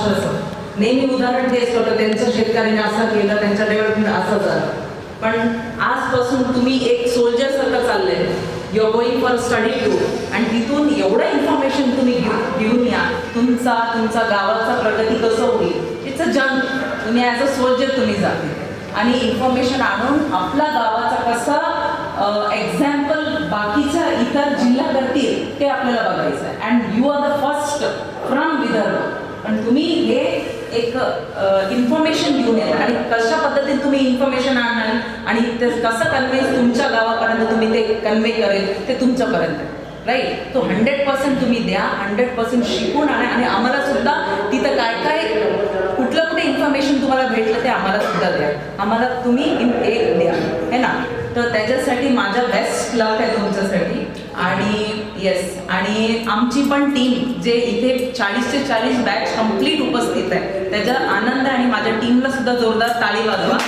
महाराष्ट्राचं नेहमी उदाहरण तेच होतं त्यांचं शेतकऱ्यांनी असं केलं त्यांच्या डेव्हलपमेंट असं झालं. पण आजपासून तुम्ही एक सोल्जर सारखं चाललंय. Your going for study too आणि तिथून एवढं इन्फॉर्मेशन तुम्ही घेऊन या. तुमचा तुमचा गावाचा प्रगती कसं होईल इट्स अ जंग तुम्ही ॲज अ सोल्जर तुम्ही जाते. आणि इन्फॉर्मेशन आणून आपला गावाचा कसा एक्झाम्पल बाकीच्या इतर जिल्हा करतील ते आपल्याला बघायचं आहे and you are the first from Vidarbha. पण तुम्ही हे एक इन्फॉर्मेशन घेऊन येणार. आणि कशा पद्धतीने तुम्ही इन्फॉर्मेशन आणणार आणि ते कसं कन्व्हेन्स तुमच्या गावापर्यंत तुम्ही ते कन्व्हे करेल ते तुमच्यापर्यंत. राईट तो हंड्रेड पर्सेंट तुम्ही द्या हंड्रेड पर्सेंट शिकून आणा आणि आम्हाला सुद्धा तिथं काय काय कुठलं कुठे इन्फॉर्मेशन तुम्हाला भेटलं ते आम्हाला सुद्धा द्या. आम्हाला तुम्ही एक द्या. है ना? तर त्याच्यासाठी माझा बेस्ट लक आहे तुमच्यासाठी. आणि येस आणि आमची पण टीम जे इथे चाळीसचे चाळीस बॅच कंप्लीट उपस्थित आहे. त्याचा आनंद आणि माझ्या टीमला सुद्धा जोरदार ताळी वाजवा.